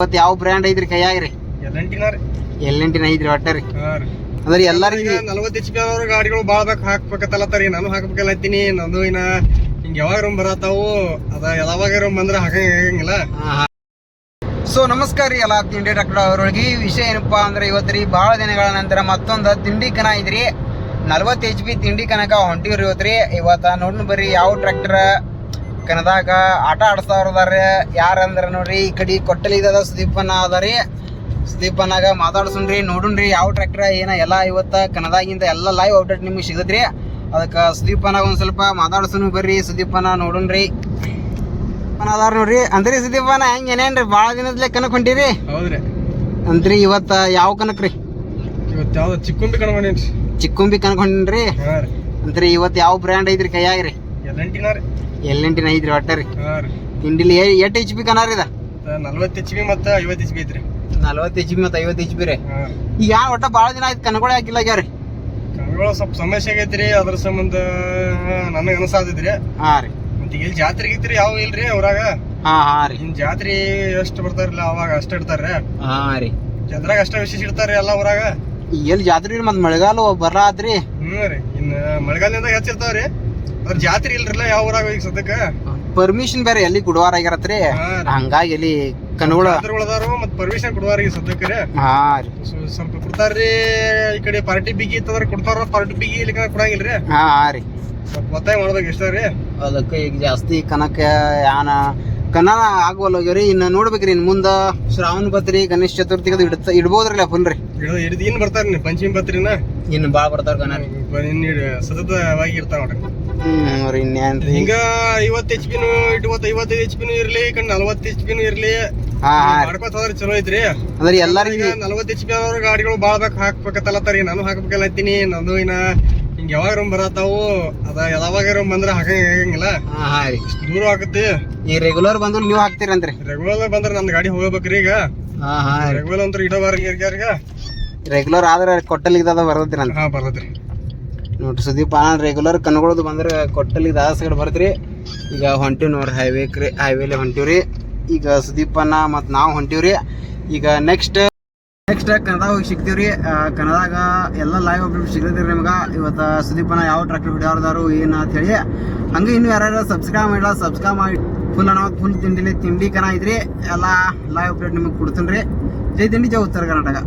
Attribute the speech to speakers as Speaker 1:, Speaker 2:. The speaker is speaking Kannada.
Speaker 1: ಇವತ್ತು ಯಾವ ಬ್ರ್ಯಾಂಡ್ ಐತ್ರಿ ಕೈಯಾಗ್ರಿ?
Speaker 2: ರೀ.
Speaker 1: ಎಲ್ಲೆಂಟಿನ ಐತ್ರಿ ಒಟ್ಟ ರೀ. ಅಂದ್ರೆ ಎಲ್ಲರಿಗೂ
Speaker 2: ನಲವತ್ತು ಎಚ್ ಪಿ ಅವ್ರ ಗಾಡಿಗಳು ಭಾಳ ಬೇಕು ಹಾಕ್ಬೇಕತ್ತಲತ್ತಾರಿ ನಾನು ಹಾಕ್ಬೇಕಲ್ಲತ್ತೀನಿ ನಂದು ಇನ್ನ ಹಿಂಗ ಯಾವಾಗ ರೂಮ್ ಬರತ್ತಾವು ಅದ ಯಾವಾಗ ರೂಮ್ ಬಂದ್ರೆ ಹಾಕಂಗಿಲ್ಲ
Speaker 1: ಸೊ ನಮಸ್ಕಾರ ರೀ ಎಲ್ಲ ತಿಂಡಿ ಡಾಕ್ಟರ್ ಅವರೊಳಗೆ. ವಿಷಯ ಏನಪ್ಪಾ ಅಂದ್ರೆ ಇವತ್ತು ರೀ ಭಾಳ ದಿನಗಳ ನಂತರ ಮತ್ತೊಂದು ತಿಂಡಿ ಕನ ಐತ್ರಿ. ನಲ್ವತ್ತು ಎಚ್ ಪಿ ತಿಂಡಿ ಕನಕ ಹೊಂಟಿವ್ರಿ ಇವತ್ತು ರೀ. ಇವತ್ತು ನೋಡ್ನು ಬರ್ರಿ ಯಾವ ಟ್ರ್ಯಾಕ್ಟರ್ ಕನದಾಗ ಆಟ ಆಡ್ಸೋರ್ದಾರೆ ಯಾರಂದ್ರೆ ನೋಡ್ರಿ ಈ ಕಡೆ ಕೊಟ್ಟಲಿದ ಸುದೀಪನ ಅದ ರೀ ಸುದೀಪನಾಗ ಮಾತಾಡ್ಸೋಣ್ರಿ ನೋಡುಣ್ರಿ ಯಾವ ಟ್ರ್ಯಾಕ್ಟರ್ ಏನ ಎಲ್ಲ ಇವತ್ತ ಕನದಾಗಿಂದ ಎಲ್ಲ ಲೈವ್ ಅಪ್ಡೇಟ್ ನಿಮಗೆ ಸಿಗದ್ರಿ. ಅದಕ್ಕೆ ಸುದೀಪನಾಗ ಒಂದು ಸ್ವಲ್ಪ ಮಾತಾಡ್ಸೋನು ಬರ್ರಿ ಸುದೀಪನ ನೋಡುಣ್ರಿ. ಅದಾರ ನೋಡ್ರಿ. ಅಂದ್ರಿ ಸುದೀಪನ ಹೆಂಗೆ ಏನೇನ್ರಿ ಭಾಳ ದಿನದ್ಲೆ ಕನಕ್ ಹೊಂಟಿರಿ?
Speaker 2: ಹೌದ್ರಿ.
Speaker 1: ಅಂದ್ರಿ ಇವತ್ತ ಯಾವ ಕನಕ್ರಿ
Speaker 2: ಇವತ್ತು ಯಾವ್ದು ಚಿಕ್ಕುಂಬಿ ಕಣ್ಕೊಂಡೇನ್ರಿ
Speaker 1: ಚಿಕ್ಕುಂಬಿ
Speaker 2: ರೀ.
Speaker 1: ಅಂದ್ರಿ ಇವತ್ತು ಯಾವ ಬ್ರ್ಯಾಂಡ್ ಐತ್ರಿ ಕೈಯಾಗ್ರಿ?
Speaker 2: ರೀ
Speaker 1: ಎಲ್ಲೆಂಟಿನ ಐತ್ರಿ ಒಟ್ಟ ರೀ
Speaker 2: ರೀ.
Speaker 1: ತಿಂಡಿಲಿ ಎಷ್ಟು ಎಚ್ ಬಿ ಕನಾರ ಇದ?
Speaker 2: ನಲ್ವತ್ತು ಎಚ್ ಬಿ ಮತ್ತು ಐವತ್ತು ಎಚ್ ಬಿ ಐತ್ರಿ.
Speaker 1: ನಲ್ವತ್ತು ಎಚ್ ಬಿ ಮತ್ತು ಐವತ್ತು ಎಚ್ ಬಿ ರೀ.
Speaker 2: ರೀ.
Speaker 1: ಈಗ ಯಾ ಒಟ್ಟ ಭಾಳ ದಿನ ಆಯ್ತು ಕನಗಳು ಹಾಕಿಲ್ಲ ಅಗ್ಯಾರಿ
Speaker 2: ಕನಗೊಳ ಸ್ವಲ್ಪ ಸಮಸ್ಯೆ ಆಗೈತ್ರಿ ಅದ್ರ ಸಂಬಂಧ ನನಗೆ ಅನಿಸಾದಿದ್ರಿ
Speaker 1: ಹಾಂ ರೀ.
Speaker 2: ಮತ್ತೆ ಇಲ್ಲಿ ಜಾತ್ರೆ ಗೀತ್ರಿ ಯಾವ ಇಲ್ರಿ ಅವ್ರಾಗ
Speaker 1: ಹಾ ಹಾಂ ರೀ.
Speaker 2: ಹಿಂಗೆ ಜಾತ್ರೆ ಎಷ್ಟು ಬರ್ತಾರಲ್ಲ ಅವಾಗ ಅಷ್ಟ ಇಡ್ತಾರ್ರಿ.
Speaker 1: ಹಾಂ ರೀ.
Speaker 2: ಜಾತ್ರಾಗ ಅಷ್ಟ ವಿಶೇಷ ಇಡ್ತಾರೆ ಎಲ್ಲ ಊರಾಗ.
Speaker 1: ಎಲ್ಲಿ ಜಾತ್ರೆ ರೀ ಮತ್ತು ಮಳೆಗಾಲ ಬರ್ಲಾತ್ರಿ.
Speaker 2: ಹ್ಞೂ ರೀ ಇನ್ನು ಮಳೆಗಾಲದಿಂದ ಹೆಚ್ಚಿರ್ತಾವ್ರಿ ಅದ್ರ ಜಾತ್ರೆ ಇಲ್ರಿಲ್ಲ ಯಾವ ಊರಾಗ ಈಗ ಸದ್ಯಕ್ಕ?
Speaker 1: ಪರ್ಮಿಷನ್ ಬೇರೆ ಎಲ್ಲಿ ಗುಡವಾರ ಆಗ್ಯಾರತ್ರಿ ಹಂಗಾಗಿ ಎಲ್ಲಿ ಕನಗಳು
Speaker 2: ಅದಾರು ಮತ್ ಪರ್ಮಿಷನ್ ಕೊಡುವಾರ ಈಗ ಸದ್ಯಕ್ಕೆ
Speaker 1: ಹಾ ರೀ.
Speaker 2: ಸ್ವಲ್ಪ ಕೊಡ್ತಾರ್ರಿ ಈ ಕಡೆ ಪಾರ್ಟಿ ಬಿಗಿ ಇತ್ತಂದ್ರೆ ಕೊಡ್ತಾರ ಪಾರ್ಟಿ ಬಿಗಿ ಇಲ್ಲಿ ಕೊಡಂಗಿಲ್ರಿ
Speaker 1: ಹಾ ರೀ.
Speaker 2: ಸ್ವಲ್ಪ ಒತ್ತಾಯ ಮಾಡ್ಬೇಕು ಇಷ್ಟ ರೀ.
Speaker 1: ಅದಕ್ಕೆ ಈಗ ಜಾಸ್ತಿ ಕನಕ ಯಾನ ಕನ್ನ ಆಗ್ವಲ್ಲ ಹೋಗ್ಯಾವ್ರಿ. ಇನ್ನು ನೋಡ್ಬೇಕ್ರಿ ಇನ್ ಮುಂದ ಶ್ರಾವಣ ಬತ್ರಿ ಗಣೇಶ ಚತುರ್ಥಿ ಅದು ಇಡ್ತ ಇಡ್ಬೋದ್ರಲ್ಲ ಫುಲ್ ರೀ.
Speaker 2: ಹಿಡ್ದು ಇನ್ ಬರ್ತಾರ ಪಂಚಮಿ ಬತ್ರಿನ.
Speaker 1: ಇನ್ನು ಭಾಳ ಬರ್ತಾರ ಕನ ರೀ
Speaker 2: ಇನ್ ಸತತವಾಗಿ ಇರ್ತಾರ ನೋಡ್ರಿ.
Speaker 1: ಹ್ಮ್ ರೀ ಇನ್ನೇನ್ರಿ?
Speaker 2: ಹಿಂಗ ಐವತ್ತು ಎಚ್ ಪಿನು ಇಟ್ವತ್ತು ಐವತ್ತೈದು ಎಚ್ ಪಿನು ಇರ್ಲಿ ಕಣ್ ನಲ್ವತ್ತು ಎಚ್ ಪಿನು ಇರ್ಲಿ
Speaker 1: ಹಾ ಹಾ.
Speaker 2: ಹೋದ್ರೆ ಚಲೋ ಐತ್ರಿ.
Speaker 1: ಅಂದ್ರೆ ಎಲ್ಲಾರಿಗೆ
Speaker 2: ನಲ್ವತ್ತು ಎಚ್ ಪಿ ಅವ್ರ ಗಾಡಿಗಳು ಭಾಳ ಬೇಕು ಹಾಕ್ಬೇಕತ್ತಲತ್ತಾರಿ ನಾನು ಹಾಕ್ಬೇಕಲ್ಲ ಹತ್ತೀನಿ ನಂದು ಇನ್ನ ಹಿಂಗ ಯಾವಾಗ ಬರತ್ತಾವು ಅದ ಯಾವಾಗ ಬಂದ್ರೆ ಹಾಕಂಗಿಲ್ಲ
Speaker 1: ಹಾ ಹಾ ರೀ.
Speaker 2: ದೂರ ಆಗುತ್ತೆ.
Speaker 1: ಈ ರೆಗ್ಯುಲರ್ ಬಂದ್ರು ನೀವು ಹಾಕ್ತೀರಂತ್ರಿ?
Speaker 2: ರೆಗ್ಯುಲರ್ ಬಂದ್ರೆ ನಂದು ಗಾಡಿ ಹೋಗ್ಬೇಕ್ರಿ ಈಗ.
Speaker 1: ಹಾ ಹಾ ರೀ.
Speaker 2: ರೆಗ್ಯುಲರ್ ಅಂತ ಇಡೋಬಾರ ಈಗ
Speaker 1: ರೆಗ್ಯುಲರ್ ಆದ್ರೆ ಕೊಟ್ಟಲಿಗೆ ಬರ್ತೈತಿ
Speaker 2: ಹಾ ಬರ್ತೈತ್ರಿ.
Speaker 1: ನೋಡ್ರಿ ಸುದೀಪ್ ರೆಗ್ಯುಲರ್ ಕನ್ಗೊಳದು ಬಂದ್ರೆ ಕೊಟ್ಟಲ್ಲಿ ದಾಸ ಬರ್ತೀರಿ. ಈಗ ಹೊಂಟೀವಿ ನೋಡ್ರಿ ಹೈವೇಕ್ರಿ ಹೈವೇಲಿ ಹೊಂಟಿವ್ರಿ. ಈಗ ಸುದೀಪನ್ನ ಮತ್ತು ನಾವು ಹೊಂಟಿವ್ರಿ. ಈಗ ನೆಕ್ಸ್ಟ್ ನೆಕ್ಸ್ಟ್ ಕನ್ನಡ ಹೋಗಿ ಸಿಗ್ತೀವ್ರಿ. ರೀ ಕನ್ನಡಾಗ ಎಲ್ಲ ಲೈವ್ ಅಪ್ಡೇಟ್ ಸಿಗ್ತೀರಿ ನಿಮ್ಗೆ. ಇವತ್ತು ಸುದೀಪನ ಯಾವ ಟ್ರ್ಯಾಕ್ಟರ್ ಹಿಡಿಯೋರ್ದಾರು ಏನು ಅಂತ ಹೇಳಿ. ಹಂಗೆ ಇನ್ನು ಯಾರ್ಯಾರು ಸಬ್ಸ್ಕ್ರೈಬ್ ಮಾಡಿಲ್ಲ ಸಬ್ಸ್ಕ್ರೈಬ್ ಮಾಡಿ. ಫುಲ್ ಅನ್ನೋ ಫುಲ್ ತಿಂಡಿಲಿ ತಿಂಡಿ ಕನ ಐತ್ರಿ ಎಲ್ಲ ಲೈವ್ ಅಪ್ಡೇಟ್ ನಿಮಗೆ ಕೊಡ್ತೀನಿ ರೀ ಜೈ ತಿಂಡಿ, ಜೈ ಉತ್ತರ ಕರ್ನಾಟಕ.